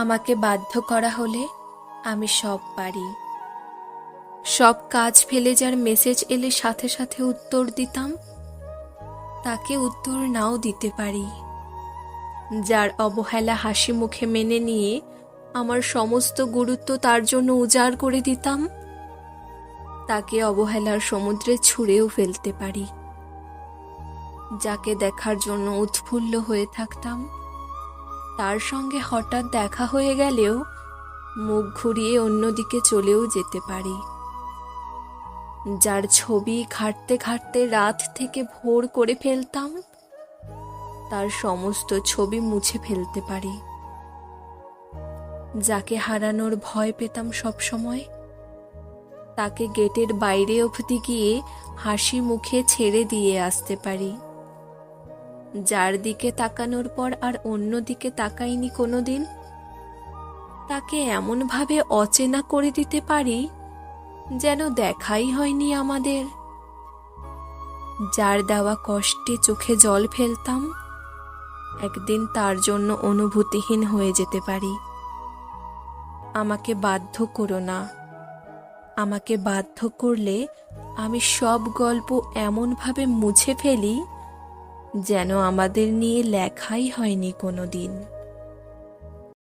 আমাকে বাধ্য করা হলে আমি সব পারি। সব কাজ ফেলে যার মেসেজ এলে সাথে সাথে উত্তর দিতাম, তাকে উত্তর নাও দিতে পারি। যার অবহেলা হাসি মুখে মেনে নিয়ে আমার সমস্ত গুরুত্ব তার জন্য উজাড় করে দিতাম, তাকে অবহেলার সমুদ্রে ছুঁড়েও ফেলতে পারি। যাকে দেখার জন্য উৎফুল্ল হয়ে থাকতাম তার সঙ্গে হঠাৎ দেখা হয়ে গেলেও মুখ ঘুরিয়ে অন্যদিকে চলেও যেতে পারি। যার ছবি ঘাটতে ঘাটতে রাত থেকে ভোর করে ফেলতাম, তার সমস্ত ছবি মুছে ফেলতে পারি। যাকে হারানোর ভয় পেতাম সব সময়, তাকে গেটের বাইরে অবধি গিয়ে হাসি মুখে ছেড়ে দিয়ে আসতে পারি। যার দিকে তাকানোর পর আর অন্য দিকে তাকাইনি কোনোদিন? তাকে এমনভাবে অচেনা করে দিতে পারি যেন দেখাই হয়নি আমাদের। যার দেওয়া কষ্টে চোখে জল ফেলতাম, একদিন তার জন্য অনুভূতিহীন হয়ে যেতে পারি। আমাকে বাধ্য করো না। আমাকে বাধ্য করলে আমি সব গল্প এমনভাবে মুছে ফেলি যেন আমাদের নিয়ে লেখাই হয়নি কোনো দিন